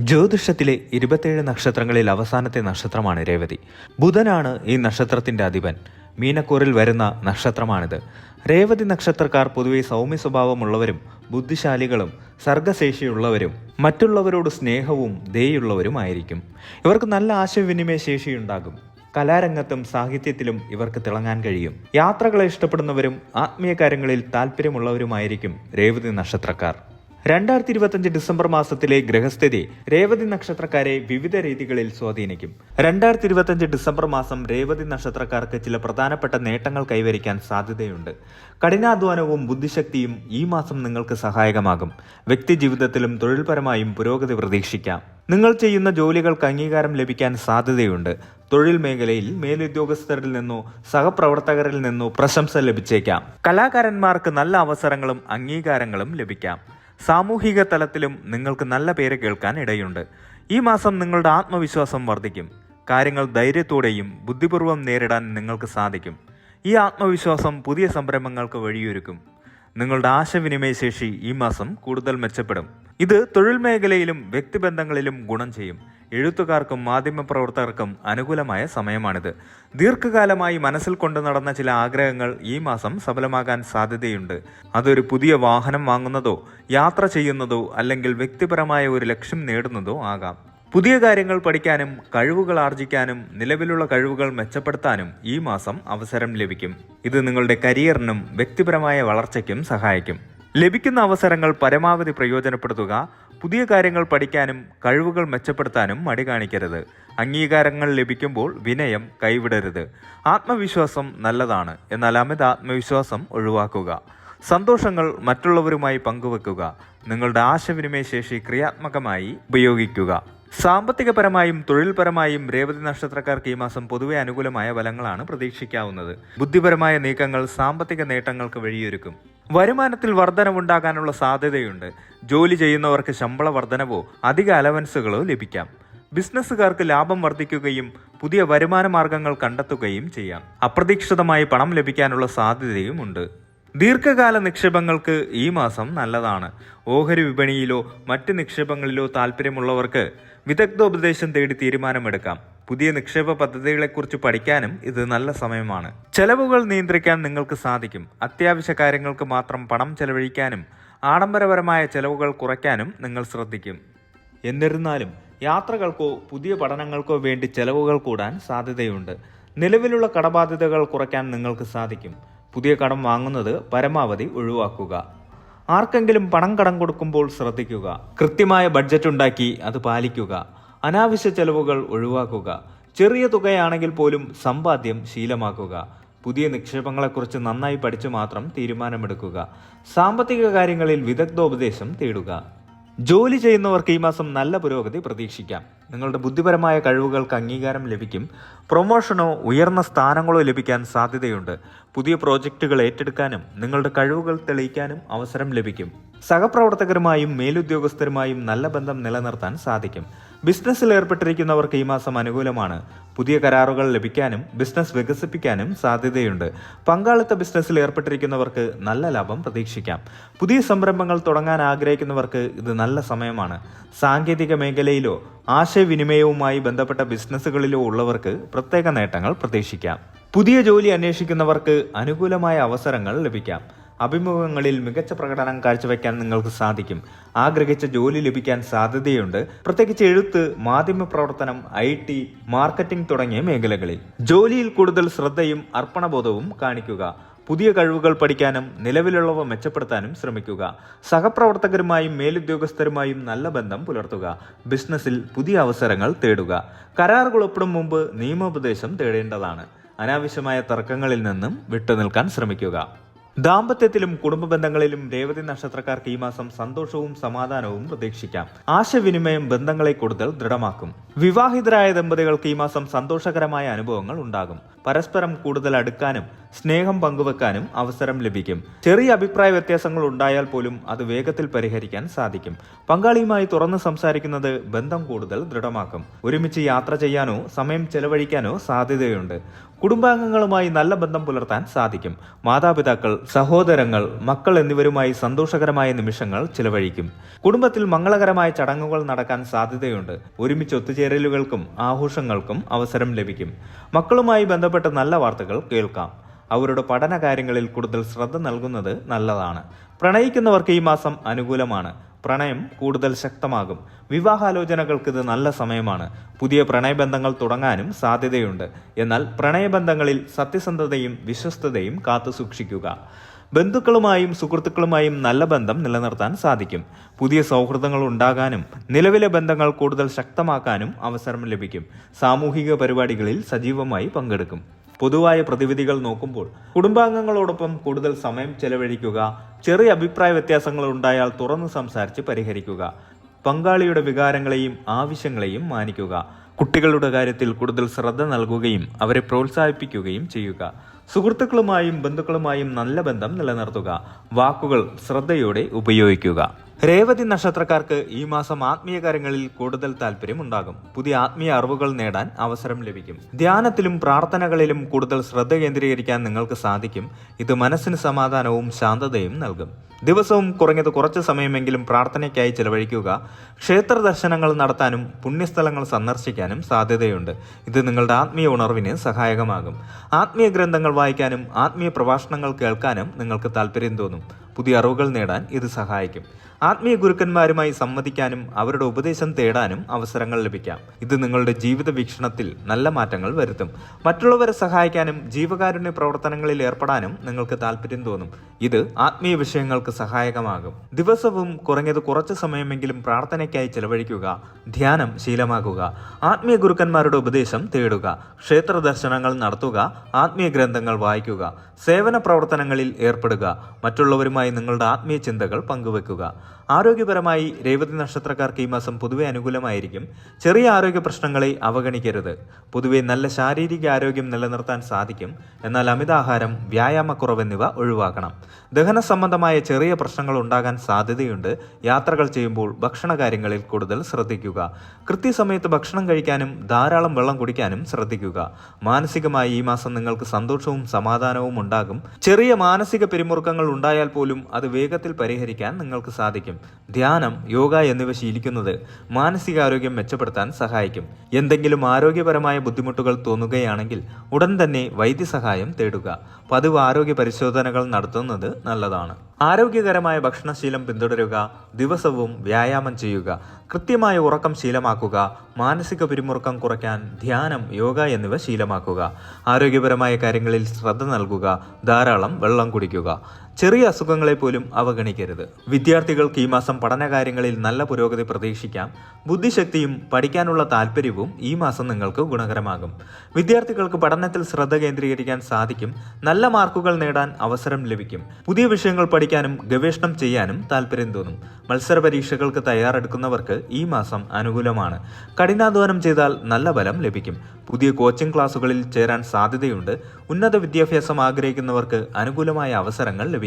ജ്യോതിഷത്തിലെ ഇരുപത്തേഴ് നക്ഷത്രങ്ങളിൽ അവസാനത്തെ നക്ഷത്രമാണ് രേവതി. ബുധനാണ് ഈ നക്ഷത്രത്തിന്റെ അധിപൻ. മീനക്കൂറിൽ വരുന്ന നക്ഷത്രമാണിത്. രേവതി നക്ഷത്രക്കാർ പൊതുവെ സൗമ്യ സ്വഭാവമുള്ളവരും ബുദ്ധിശാലികളും സർഗശേഷിയുള്ളവരും മറ്റുള്ളവരോട് സ്നേഹവും ദയുള്ളവരുമായിരിക്കും ഇവർക്ക് നല്ല ആശയവിനിമയ ശേഷിയുണ്ടാകും. കലാരംഗത്തും സാഹിത്യത്തിലും ഇവർക്ക് തിളങ്ങാൻ കഴിയും. യാത്രകളെ ഇഷ്ടപ്പെടുന്നവരും ആത്മീയ കാര്യങ്ങളിൽ താല്പര്യമുള്ളവരുമായിരിക്കും രേവതി നക്ഷത്രക്കാർ. രണ്ടായിരത്തി ഇരുപത്തിയഞ്ച് ഡിസംബർ മാസത്തിലെ ഗ്രഹസ്ഥിതി രേവതി നക്ഷത്രക്കാരെ വിവിധ രീതികളിൽ സ്വാധീനിക്കും. രണ്ടായിരത്തി ഇരുപത്തിയഞ്ച് ഡിസംബർ മാസം രേവതി നക്ഷത്രക്കാർക്ക് ചില പ്രധാനപ്പെട്ട നേട്ടങ്ങൾ കൈവരിക്കാൻ സാധ്യതയുണ്ട്. കഠിനാധ്വാനവും ബുദ്ധിശക്തിയും ഈ മാസം നിങ്ങൾക്ക് സഹായകമാകും. വ്യക്തി ജീവിതത്തിലും തൊഴിൽപരമായും പുരോഗതി പ്രതീക്ഷിക്കാം. നിങ്ങൾ ചെയ്യുന്ന ജോലികൾക്ക് അംഗീകാരം ലഭിക്കാൻ സാധ്യതയുണ്ട്. തൊഴിൽ മേഖലയിൽ മേലുദ്യോഗസ്ഥരിൽ നിന്നോ സഹപ്രവർത്തകരിൽ നിന്നോ പ്രശംസ ലഭിച്ചേക്കാം. കലാകാരന്മാർക്ക് നല്ല അവസരങ്ങളും അംഗീകാരങ്ങളും ലഭിക്കാം. സാമൂഹിക തലത്തിലും നിങ്ങൾക്ക് നല്ല പേര് കേൾക്കാൻ ഇടയുണ്ട്. ഈ മാസം നിങ്ങളുടെ ആത്മവിശ്വാസം വർദ്ധിക്കും. കാര്യങ്ങൾ ധൈര്യത്തോടെയും ബുദ്ധിപൂർവം നേരിടാൻ നിങ്ങൾക്ക് സാധിക്കും. ഈ ആത്മവിശ്വാസം പുതിയ സംരംഭങ്ങൾക്ക് വഴിയൊരുക്കും. നിങ്ങളുടെ ആശയവിനിമയ ശേഷി ഈ മാസം കൂടുതൽ മെച്ചപ്പെടും. ഇത് തൊഴിൽ മേഖലയിലും വ്യക്തിബന്ധങ്ങളിലും ഗുണം ചെയ്യും. എഴുത്തുകാർക്കും മാധ്യമപ്രവർത്തകർക്കും അനുകൂലമായ സമയമാണിത്. ദീർഘകാലമായി മനസ്സിൽ കൊണ്ടു നടന്ന ചില ആഗ്രഹങ്ങൾ ഈ മാസം സഫലമാകാൻ സാധ്യതയുണ്ട്. അതൊരു പുതിയ വാഹനം വാങ്ങുന്നതോ യാത്ര ചെയ്യുന്നതോ അല്ലെങ്കിൽ വ്യക്തിപരമായ ഒരു ലക്ഷ്യം നേടുന്നതോ ആകാം. പുതിയ കാര്യങ്ങൾ പഠിക്കാനും കഴിവുകൾ ആർജിക്കാനും നിലവിലുള്ള കഴിവുകൾ മെച്ചപ്പെടുത്താനും ഈ മാസം അവസരം ലഭിക്കും. ഇത് നിങ്ങളുടെ കരിയറിനും വ്യക്തിപരമായ വളർച്ചയ്ക്കും സഹായിക്കും. ലഭിക്കുന്ന അവസരങ്ങൾ പരമാവധി പ്രയോജനപ്പെടുത്തുക പുതിയ കാര്യങ്ങൾ പഠിക്കാനും കഴിവുകൾ മെച്ചപ്പെടുത്താനും മടി കാണിക്കരുത്. അംഗീകാരങ്ങൾ ലഭിക്കുമ്പോൾ വിനയം കൈവിടരുത്. ആത്മവിശ്വാസം നല്ലതാണ്. എന്നാൽ അമിത ആത്മവിശ്വാസം ഒഴിവാക്കുക. സന്തോഷങ്ങൾ മറ്റുള്ളവരുമായി പങ്കുവെക്കുക. നിങ്ങളുടെ ആശയവിനിമയ ശേഷി ക്രിയാത്മകമായി ഉപയോഗിക്കുക. സാമ്പത്തികപരമായും തൊഴിൽപരമായും രേവതി നക്ഷത്രക്കാർക്ക് ഈ മാസം പൊതുവെ അനുകൂലമായ ഫലങ്ങളാണ് പ്രതീക്ഷിക്കാവുന്നത്. ബുദ്ധിപരമായ നീക്കങ്ങൾ സാമ്പത്തിക നേട്ടങ്ങൾക്ക് വഴിയൊരുക്കും. വരുമാനത്തിൽ വർധനവുണ്ടാകാനുള്ള സാധ്യതയുണ്ട്. ജോലി ചെയ്യുന്നവർക്ക് ശമ്പള വർധനവോ അധിക അലവൻസുകളോ ലഭിക്കാം. ബിസിനസ്സുകാർക്ക് ലാഭം വർദ്ധിക്കുകയും പുതിയ വരുമാന മാർഗങ്ങൾ കണ്ടെത്തുകയും ചെയ്യാം. അപ്രതീക്ഷിതമായി പണം ലഭിക്കാനുള്ള സാധ്യതയുമുണ്ട്. ദീർഘകാല നിക്ഷേപങ്ങൾക്ക് ഈ മാസം നല്ലതാണ്. ഓഹരി വിപണിയിലോ മറ്റ് നിക്ഷേപങ്ങളിലോ താല്പര്യമുള്ളവർക്ക് വിദഗ്ധോപദേശം തേടി തീരുമാനമെടുക്കാം. പുതിയ നിക്ഷേപ പദ്ധതികളെക്കുറിച്ച് പഠിക്കാനും ഇത് നല്ല സമയമാണ്. ചെലവുകൾ നിയന്ത്രിക്കാൻ നിങ്ങൾക്ക് സാധിക്കും. അത്യാവശ്യ കാര്യങ്ങൾക്ക് മാത്രം പണം ചെലവഴിക്കാനും ആഡംബരപരമായ ചെലവുകൾ കുറയ്ക്കാനും നിങ്ങൾ ശ്രദ്ധിക്കും. എന്നിരുന്നാലും യാത്രകൾക്കോ പുതിയ പഠനങ്ങൾക്കോ വേണ്ടി ചെലവുകൾ കൂടാൻ സാധ്യതയുണ്ട്. നിലവിലുള്ള കടബാധ്യതകൾ കുറയ്ക്കാൻ നിങ്ങൾക്ക് സാധിക്കും. പുതിയ കടം വാങ്ങുന്നത് പരമാവധി ഒഴിവാക്കുക. ആർക്കെങ്കിലും പണം കടം കൊടുക്കുമ്പോൾ ശ്രദ്ധിക്കുക. കൃത്യമായ ബഡ്ജറ്റ് ഉണ്ടാക്കി അത് പാലിക്കുക. അനാവശ്യ ചെലവുകൾ ഒഴിവാക്കുക. ചെറിയ തുകയാണെങ്കിൽ പോലും സമ്പാദ്യം ശീലമാക്കുക. പുതിയ നിക്ഷേപങ്ങളെക്കുറിച്ച് നന്നായി പഠിച്ചു മാത്രം തീരുമാനമെടുക്കുക. സാമ്പത്തിക കാര്യങ്ങളിൽ വിദഗ്ധോപദേശം തേടുക. ജോലി ചെയ്യുന്നവർക്ക് ഈ മാസം നല്ല പുരോഗതി പ്രതീക്ഷിക്കാം. നിങ്ങളുടെ ബുദ്ധിപരമായ കഴിവുകൾക്ക് അംഗീകാരം ലഭിക്കും. പ്രൊമോഷനോ ഉയർന്ന സ്ഥാനങ്ങളോ ലഭിക്കാൻ സാധ്യതയുണ്ട്. പുതിയ പ്രോജക്റ്റുകൾ ഏറ്റെടുക്കാനും നിങ്ങളുടെ കഴിവുകൾ തെളിയിക്കാനും അവസരം ലഭിക്കും. സഹപ്രവർത്തകരുമായും മേലുദ്യോഗസ്ഥരുമായും നല്ല ബന്ധം നിലനിർത്താൻ സാധിക്കും. ബിസിനസ്സിൽ ഏർപ്പെട്ടിരിക്കുന്നവർക്ക് ഈ മാസം അനുകൂലമാണ്. പുതിയ കരാറുകൾ ലഭിക്കാനും ബിസിനസ് വികസിപ്പിക്കാനും സാധ്യതയുണ്ട്. പങ്കാളിത്ത ബിസിനസ്സിൽ ഏർപ്പെട്ടിരിക്കുന്നവർക്ക് നല്ല ലാഭം പ്രതീക്ഷിക്കാം. പുതിയ സംരംഭങ്ങൾ തുടങ്ങാൻ ആഗ്രഹിക്കുന്നവർക്ക് ഇത് നല്ല സമയമാണ്. സാങ്കേതിക മേഖലയിലോ ആശയവിനിമയവുമായി ബന്ധപ്പെട്ട ബിസിനസ്സുകളിലോ ഉള്ളവർക്ക് പ്രത്യേക നേട്ടങ്ങൾ പ്രതീക്ഷിക്കാം. പുതിയ ജോലി അന്വേഷിക്കുന്നവർക്ക് അനുകൂലമായ അവസരങ്ങൾ ലഭിക്കാം. അഭിമുഖങ്ങളിൽ മികച്ച പ്രകടനം കാഴ്ചവെക്കാൻ നിങ്ങൾക്ക് സാധിക്കും. ആഗ്രഹിച്ച ജോലി ലഭിക്കാൻ സാധ്യതയുണ്ട്. പ്രത്യേകിച്ച് എഴുത്ത് മാധ്യമ പ്രവർത്തനം ഐ ടി മാർക്കറ്റിംഗ് തുടങ്ങിയ മേഖലകളിൽ. ജോലിയിൽ കൂടുതൽ ശ്രദ്ധയും അർപ്പണബോധവും കാണിക്കുക. പുതിയ കഴിവുകൾ പഠിക്കാനും നിലവിലുള്ളവ മെച്ചപ്പെടുത്താനും ശ്രമിക്കുക. സഹപ്രവർത്തകരുമായും മേലുദ്യോഗസ്ഥരുമായും നല്ല ബന്ധം പുലർത്തുക. ബിസിനസ്സിൽ പുതിയ അവസരങ്ങൾ തേടുക. കരാറുകൾ ഒപ്പിടും മുമ്പ് നിയമോപദേശം തേടേണ്ടതാണ്. അനാവശ്യമായ തർക്കങ്ങളിൽ നിന്നും വിട്ടുനിൽക്കാൻ ശ്രമിക്കുക. ദാമ്പത്യത്തിലും കുടുംബ ബന്ധങ്ങളിലും രേവതി നക്ഷത്രക്കാർക്ക് ഈ മാസം സന്തോഷവും സമാധാനവും പ്രതീക്ഷിക്കാം. ആശയവിനിമയം ബന്ധങ്ങളെ കൂടുതൽ ദൃഢമാക്കും. വിവാഹിതരായ ദമ്പതികൾക്ക് ഈ മാസം സന്തോഷകരമായ അനുഭവങ്ങൾ ഉണ്ടാകും. പരസ്പരം കൂടുതൽ അടുക്കാനും സ്നേഹം പങ്കുവെക്കാനും അവസരം ലഭിക്കും. ചെറിയ അഭിപ്രായ വ്യത്യാസങ്ങൾ ഉണ്ടായാൽ പോലും അത് വേഗത്തിൽ പരിഹരിക്കാൻ സാധിക്കും. പങ്കാളിയുമായി തുറന്ന് സംസാരിക്കുന്നത് ബന്ധം കൂടുതൽ ദൃഢമാക്കും. ഒരുമിച്ച് യാത്ര ചെയ്യാനോ സമയം ചെലവഴിക്കാനോ സാധ്യതയുണ്ട്. കുടുംബാംഗങ്ങളുമായി നല്ല ബന്ധം പുലർത്താൻ സാധിക്കും. മാതാപിതാക്കൾ സഹോദരങ്ങൾ മക്കൾ എന്നിവരുമായി സന്തോഷകരമായ നിമിഷങ്ങൾ ചിലവഴിക്കും. കുടുംബത്തിൽ മംഗളകരമായ ചടങ്ങുകൾ നടക്കാൻ സാധ്യതയുണ്ട്. ഒരുമിച്ച് ഒത്തുചേരലുകൾക്കും ആഘോഷങ്ങൾക്കും അവസരം ലഭിക്കും. മക്കളുമായി ബന്ധപ്പെട്ട നല്ല വാർത്തകൾ കേൾക്കാം. അവരുടെ പഠന കാര്യങ്ങളിൽ കൂടുതൽ ശ്രദ്ധ നൽകുന്നത് നല്ലതാണ്. പ്രണയിക്കുന്നവർക്ക് ഈ മാസം അനുകൂലമാണ്. പ്രണയം കൂടുതൽ ശക്തമാകും. വിവാഹാലോചനകൾക്ക് ഇത് നല്ല സമയമാണ്. പുതിയ പ്രണയബന്ധങ്ങൾ തുടങ്ങാനും സാധ്യതയുണ്ട്. എന്നാൽ പ്രണയബന്ധങ്ങളിൽ സത്യസന്ധതയും വിശ്വസ്തതയും കാത്തു സൂക്ഷിക്കുക. ബന്ധുക്കളുമായും സുഹൃത്തുക്കളുമായും നല്ല ബന്ധം നിലനിർത്താൻ സാധിക്കും. പുതിയ സൗഹൃദങ്ങൾ ഉണ്ടാകാനും നിലവിലെ ബന്ധങ്ങൾ കൂടുതൽ ശക്തമാക്കാനും അവസരം ലഭിക്കും. സാമൂഹിക പരിപാടികളിൽ സജീവമായി പങ്കെടുക്കും. പൊതുവായ പ്രതിവിധികൾ നോക്കുമ്പോൾ കുടുംബാംഗങ്ങളോടൊപ്പം കൂടുതൽ സമയം ചെലവഴിക്കുക ചെറിയ അഭിപ്രായ വ്യത്യാസങ്ങൾ ഉണ്ടായാൽ തുറന്നു സംസാരിച്ച് പരിഹരിക്കുക പങ്കാളിയുടെ വികാരങ്ങളെയും ആവശ്യങ്ങളെയും മാനിക്കുക കുട്ടികളുടെ കാര്യത്തിൽ കൂടുതൽ ശ്രദ്ധ നൽകുകയും അവരെ പ്രോത്സാഹിപ്പിക്കുകയും ചെയ്യുക. സുഹൃത്തുക്കളുമായും ബന്ധുക്കളുമായും നല്ല ബന്ധം നിലനിർത്തുക. വാക്കുകൾ ശ്രദ്ധയോടെ ഉപയോഗിക്കുക. രേവതി നക്ഷത്രക്കാർക്ക് ഈ മാസം ആത്മീയ കാര്യങ്ങളിൽ കൂടുതൽ താല്പര്യമുണ്ടാകും. പുതിയ ആത്മീയ അറിവുകൾ നേടാൻ അവസരം ലഭിക്കും. ധ്യാനത്തിലും പ്രാർത്ഥനകളിലും കൂടുതൽ ശ്രദ്ധ കേന്ദ്രീകരിക്കാൻ നിങ്ങൾക്ക് സാധിക്കും. ഇത് മനസ്സിന് സമാധാനവും ശാന്തതയും നൽകും. ദിവസവും കുറഞ്ഞത് കുറച്ച് സമയമെങ്കിലും പ്രാർത്ഥനയ്ക്കായി ചെലവഴിക്കുക ക്ഷേത്ര ദർശനങ്ങൾ നടത്താനും പുണ്യസ്ഥലങ്ങൾ സന്ദർശിക്കാനും സാധ്യതയുണ്ട്. ഇത് നിങ്ങളുടെ ആത്മീയ ഉണർവിന് സഹായകമാകും. ആത്മീയ ഗ്രന്ഥങ്ങൾ വായിക്കാനും ആത്മീയ പ്രഭാഷണങ്ങൾ കേൾക്കാനും നിങ്ങൾക്ക് താല്പര്യം തോന്നും. പുതിയ അറിവുകൾ നേടാൻ ഇത് സഹായിക്കും. ആത്മീയ ഗുരുക്കന്മാരുമായി സംവദിക്കാനും അവരുടെ ഉപദേശം തേടാനും അവസരങ്ങൾ ലഭിക്കാം. ഇത് നിങ്ങളുടെ ജീവിത വീക്ഷണത്തിൽ നല്ല മാറ്റങ്ങൾ വരുത്തും. മറ്റുള്ളവരെ സഹായിക്കാനും ജീവകാരുണ്യ പ്രവർത്തനങ്ങളിൽ ഏർപ്പെടാനും നിങ്ങൾക്ക് താല്പര്യം തോന്നും. ഇത് ആത്മീയ വിഷയങ്ങൾക്ക് സഹായകമാകും. ദിവസവും കുറഞ്ഞത് കുറച്ച് സമയമെങ്കിലും പ്രാർത്ഥനയ്ക്കായി ചെലവഴിക്കുക ധ്യാനം ശീലമാക്കുക ആത്മീയ ഗുരുക്കന്മാരുടെ ഉപദേശം തേടുക ക്ഷേത്ര ദർശനങ്ങൾ നടത്തുക ആത്മീയ ഗ്രന്ഥങ്ങൾ വായിക്കുക സേവന പ്രവർത്തനങ്ങളിൽ ഏർപ്പെടുക മറ്റുള്ളവരുമായി നിങ്ങളുടെ ആത്മീയ ചിന്തകൾ പങ്കുവെക്കുക. ആരോഗ്യപരമായി രേവതി നക്ഷത്രക്കാർക്ക് ഈ മാസം പൊതുവെ അനുകൂലമായിരിക്കും. ചെറിയ ആരോഗ്യ പ്രശ്നങ്ങളെ അവഗണിക്കരുത്. പൊതുവെ നല്ല ശാരീരിക ആരോഗ്യം നിലനിർത്താൻ സാധിക്കും. എന്നാൽ അമിതാഹാരം വ്യായാമക്കുറവ് എന്നിവ ഒഴിവാക്കണം. ദഹന സംബന്ധമായ ചെറിയ പ്രശ്നങ്ങൾ ഉണ്ടാകാൻ സാധ്യതയുണ്ട്. യാത്രകൾ ചെയ്യുമ്പോൾ ഭക്ഷണ കാര്യങ്ങളിൽ കൂടുതൽ ശ്രദ്ധിക്കുക. കൃത്യസമയത്ത് ഭക്ഷണം കഴിക്കാനും ധാരാളം വെള്ളം കുടിക്കാനും ശ്രദ്ധിക്കുക. മാനസികമായി ഈ മാസം നിങ്ങൾക്ക് സന്തോഷവും സമാധാനവും ഉണ്ടാകും. ചെറിയ മാനസിക പിരിമുറുക്കങ്ങൾ ഉണ്ടായാൽ പോലും അത് വേഗത്തിൽ പരിഹരിക്കാൻ നിങ്ങൾക്ക് സാധിക്കും. ധ്യാനം യോഗ എന്നിവ ശീലിക്കുന്നത് മാനസികാരോഗ്യം മെച്ചപ്പെടുത്താൻ സഹായിക്കും. എന്തെങ്കിലും ആരോഗ്യപരമായ ബുദ്ധിമുട്ടുകൾ തോന്നുകയാണെങ്കിൽ ഉടൻ തന്നെ വൈദ്യസഹായം തേടുക. പതിവ് ആരോഗ്യ പരിശോധനകൾ നടത്തുന്നത് നല്ലതാണ്. ആരോഗ്യകരമായ ഭക്ഷണശീലം പിന്തുടരുക ദിവസവും വ്യായാമം ചെയ്യുക കൃത്യമായ ഉറക്കം ശീലമാക്കുക മാനസിക പിരിമുറുക്കം കുറയ്ക്കാൻ ധ്യാനം യോഗ എന്നിവ ശീലമാക്കുക. ആരോഗ്യപരമായ കാര്യങ്ങളിൽ ശ്രദ്ധ നൽകുക ധാരാളം വെള്ളം കുടിക്കുക. ചെറിയ അസുഖങ്ങളെ പോലും അവഗണിക്കരുത്. വിദ്യാർത്ഥികൾക്ക് ഈ മാസം പഠനകാര്യങ്ങളിൽ നല്ല പുരോഗതി പ്രതീക്ഷിക്കാം. ബുദ്ധിശക്തിയും പഠിക്കാനുള്ള താല്പര്യവും ഈ മാസം നിങ്ങൾക്ക് ഗുണകരമാകും. വിദ്യാർത്ഥികൾക്ക് പഠനത്തിൽ ശ്രദ്ധ കേന്ദ്രീകരിക്കാൻ സാധിക്കും. നല്ല മാർക്കുകൾ നേടാൻ അവസരം ലഭിക്കും. പുതിയ വിഷയങ്ങൾ പഠിക്കാനും ഗവേഷണം ചെയ്യാനും താല്പര്യം തോന്നും. മത്സര പരീക്ഷകൾക്ക് തയ്യാറെടുക്കുന്നവർക്ക് ഈ മാസം അനുകൂലമാണ്. കഠിനാധ്വാനം ചെയ്താൽ നല്ല ഫലം ലഭിക്കും. പുതിയ കോച്ചിംഗ് ക്ലാസുകളിൽ ചേരാൻ സാധ്യതയുണ്ട്. ഉന്നത വിദ്യാഭ്യാസം ആഗ്രഹിക്കുന്നവർക്ക് അനുകൂലമായ അവസരങ്ങൾ ലഭിക്കാം.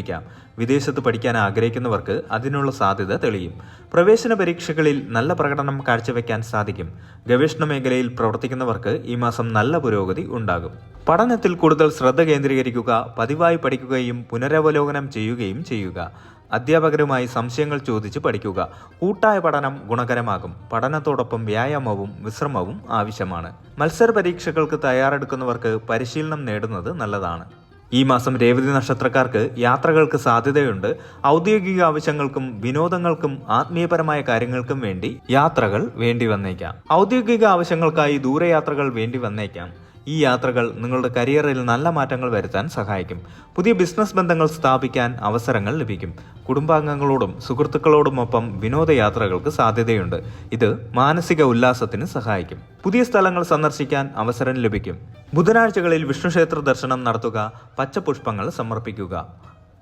വിദേശത്ത് പഠിക്കാൻ ആഗ്രഹിക്കുന്നവർക്ക് അതിനുള്ള സാധ്യത തെളിയും. പ്രവേശന പരീക്ഷകളിൽ നല്ല പ്രകടനം കാഴ്ചവെക്കാൻ സാധിക്കും. ഗവേഷണ മേഖലയിൽ പ്രവർത്തിക്കുന്നവർക്ക് ഈ മാസം നല്ല പുരോഗതി ഉണ്ടാകും. പഠനത്തിൽ കൂടുതൽ ശ്രദ്ധ കേന്ദ്രീകരിക്കുക പതിവായി പഠിക്കുകയും പുനരവലോകനം ചെയ്യുകയും ചെയ്യുക. അധ്യാപകരുമായി സംശയങ്ങൾ ചോദിച്ച് പഠിക്കുക. കൂട്ടായ പഠനം ഗുണകരമാകും. പഠനത്തോടൊപ്പം വ്യായാമവും വിശ്രമവും ആവശ്യമാണ്. മത്സര പരീക്ഷകൾക്ക് തയ്യാറെടുക്കുന്നവർക്ക് പരിശീലനം നേടുന്നത് നല്ലതാണ്. ഈ മാസം രേവതി നക്ഷത്രക്കാർക്ക് യാത്രകൾക്ക് സാധ്യതയുണ്ട്. ഔദ്യോഗിക ആവശ്യങ്ങൾക്കും വിനോദങ്ങൾക്കും ആത്മീയപരമായ കാര്യങ്ങൾക്കും വേണ്ടി യാത്രകൾ വേണ്ടി വന്നേക്കാം. ഔദ്യോഗിക ആവശ്യങ്ങൾക്കായി ദൂരയാത്രകൾ വേണ്ടി വന്നേക്കാം. ഈ യാത്രകൾ നിങ്ങളുടെ കരിയറിൽ നല്ല മാറ്റങ്ങൾ വരുത്താൻ സഹായിക്കും. പുതിയ ബിസിനസ് ബന്ധങ്ങൾ സ്ഥാപിക്കാൻ അവസരങ്ങൾ ലഭിക്കും. കുടുംബാംഗങ്ങളോടും സുഹൃത്തുക്കളോടുമൊപ്പം വിനോദയാത്രകൾക്ക് സാധ്യതയുണ്ട്. ഇത് മാനസിക ഉല്ലാസത്തിന് സഹായിക്കും. പുതിയ സ്ഥലങ്ങൾ സന്ദർശിക്കാൻ അവസരം ലഭിക്കും. ബുധനാഴ്ചകളിൽ വിഷ്ണുക്ഷേത്ര ദർശനം നടത്തുക പച്ചപുഷ്പങ്ങൾ സമർപ്പിക്കുക.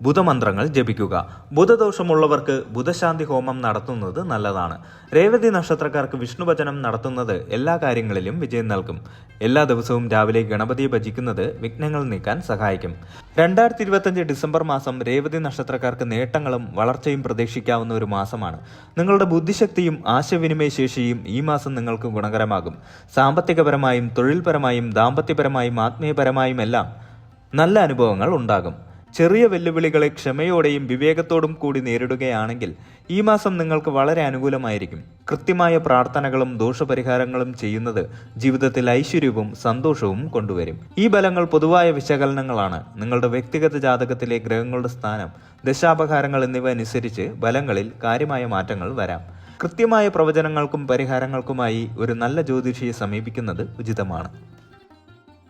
ബുധമന്ത്രങ്ങൾ ജപിക്കുക. ബുധദോഷമുള്ളവർക്ക് ബുധശാന്തി ഹോമം നടത്തുന്നത് നല്ലതാണ്. രേവതി നക്ഷത്രക്കാർക്ക് വിഷ്ണുഭജനം നടത്തുന്നത് എല്ലാ കാര്യങ്ങളിലും വിജയം നൽകും. എല്ലാ ദിവസവും രാവിലെ ഗണപതിയെ ഭജിക്കുന്നത് വിഘ്നങ്ങൾ നീക്കാൻ സഹായിക്കും. രണ്ടായിരത്തി ഇരുപത്തഞ്ച് ഡിസംബർ മാസം രേവതി നക്ഷത്രക്കാർക്ക് നേട്ടങ്ങളും വളർച്ചയും പ്രതീക്ഷിക്കാവുന്ന ഒരു മാസമാണ്. നിങ്ങളുടെ ബുദ്ധിശക്തിയും ആശയവിനിമയ ശേഷിയും ഈ മാസം നിങ്ങൾക്ക് ഗുണകരമാകും. സാമ്പത്തികപരമായും തൊഴിൽപരമായും ദാമ്പത്യപരമായും ആത്മീയപരമായും എല്ലാം നല്ല അനുഭവങ്ങൾ ഉണ്ടാകും. ചെറിയ വെല്ലുവിളികളെ ക്ഷമയോടെയും വിവേകത്തോടും കൂടി നേരിടുകയാണെങ്കിൽ ഈ മാസം നിങ്ങൾക്ക് വളരെ അനുകൂലമായിരിക്കും. കൃത്യമായ പ്രാർത്ഥനകളും ദോഷപരിഹാരങ്ങളും ചെയ്യുന്നത് ജീവിതത്തിൽ ഐശ്വര്യവും സന്തോഷവും കൊണ്ടുവരും. ഈ ബലങ്ങൾ പൊതുവായ വിശകലനങ്ങളാണ്. നിങ്ങളുടെ വ്യക്തിഗത ജാതകത്തിലെ ഗ്രഹങ്ങളുടെ സ്ഥാനം ദശാപഹാരങ്ങൾ എന്നിവ അനുസരിച്ച് ബലങ്ങളിൽ കാര്യമായ മാറ്റങ്ങൾ വരാം. കൃത്യമായ പ്രവചനങ്ങൾക്കും പരിഹാരങ്ങൾക്കുമായി ഒരു നല്ല ജ്യോതിഷിയെ സമീപിക്കുന്നത് ഉചിതമാണ്.